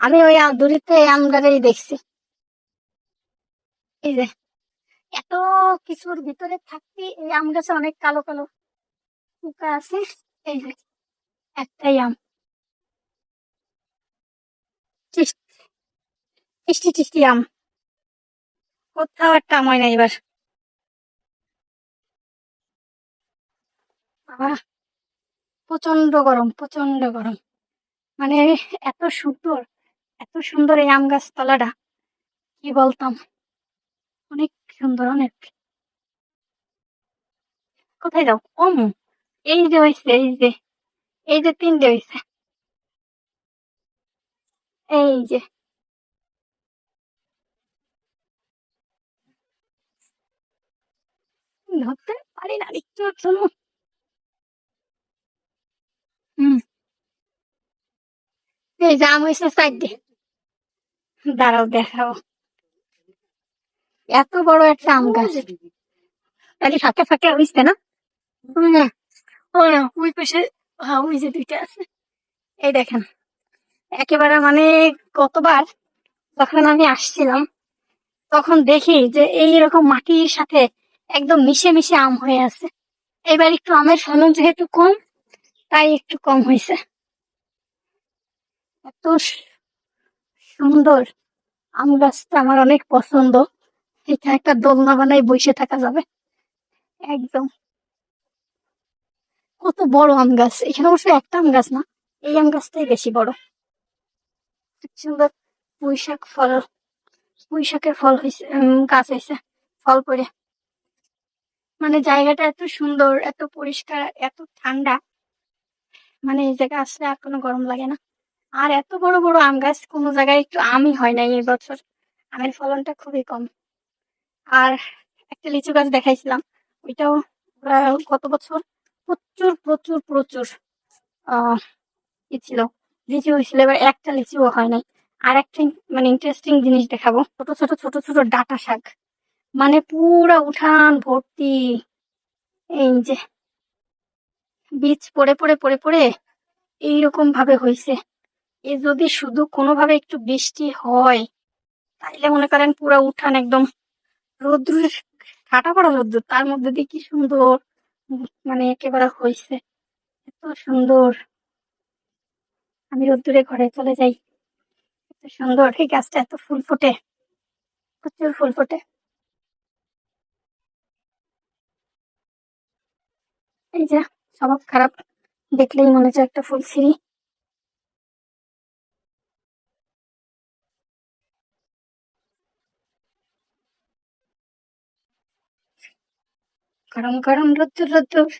আমি ওই দূরিতে এই আমটারই দেখছি। এই যে, এত কিছুর ভিতরে থাকতে এই আম গাছে অনেক কালো কালো পোকা আছে। এই যে, একটাই আম। আম। কোথাও একটা আম না এবার। প্রচণ্ড গরম প্রচণ্ড গরম। মানে এত সুন্দর এত সুন্দর এই আম গাছ তলাটা কি বলতাম? অনেক সুন্দর, অনেক। কোথায় যাও? ওম, এই যে হয়েছে এই যে এই যে তিনটে হয়েছে এই যে। ধরতে পারি না, একটু চলো এই যে আম হয়েছে চারটে দাঁড়াও, দেখাও। এত বড় একটা আম গাছ। তাহলে ফাঁকে ফাঁকে হয়েছে না? ওই পাশে হ্যাঁ ওই যে দুইটা আছে। এই দেখেন, একেবারে মানে গতবার যখন আমি আসছিলাম, তখন দেখি যে এইরকম মাটির সাথে একদম মিশে মিশে আম হয়ে আছে। এবার একটু আমের ফলন যেহেতু কম, তাই একটু কম হয়েছে এত সুন্দর আম গাছটা আমার অনেক পছন্দ। এটা একটা দোলনা বানাই বসে থাকা যাবে। একদম। কত বড় আম গাছ। এখানে অবশ্য একটা আম গাছ না, এই আম গাছটাই বেশি বড়। সুন্দর পুঁইশাক ফল, পুঁইশাকের ফল হয়েছে গাছ হয়েছে ফল পড়ে। মানে জায়গাটা এত সুন্দর, এত পরিষ্কার, এত ঠান্ডা। মানে এই জায়গায় আসলে আর কোনো গরম লাগে না। আর এত বড় বড় আম গাছ কোনো জায়গায় একটু আমই হয় নাই এই বছর। আমের ফলনটা খুবই কম। আর একটা লিচু গাছ দেখাইছিলাম, ওইটাও গত বছর প্রচুর প্রচুর প্রচুর, আহ, ই ছিল। লিচু হয়েছিল, এবার একটা লিচুও হয় নাই। আর একটা মানে ইন্টারেস্টিং জিনিস দেখাবো। ছোট ছোট ছোট ছোট ডাটা শাক। মানে পুরা উঠান ভর্তি। এই যে, বীজ পড়ে পড়ে পড়ে পড়ে এইরকম ভাবে হয়েছে এ যদি শুধু কোনোভাবে একটু বৃষ্টি হয় তাইলে মনে করেন পুরা উঠান একদম রৌদ্র ঠাটা পড়া রৌদ্র, তার মধ্যে দিয়ে কি সুন্দর মানে একেবারে হয়েছে এত সুন্দর। আমি রোদ্দুরে ঘরে চলে যাই। এত সুন্দর। এই গাছটা এত ফুল ফোটে। প্রচুর ফুল ফোটে। এই যে, স্বভাব খারাপ। দেখলেই মনে হচ্ছে একটা ফুল ছিঁড়ি গরম গরম রোদ্দুর রোদ্দুর।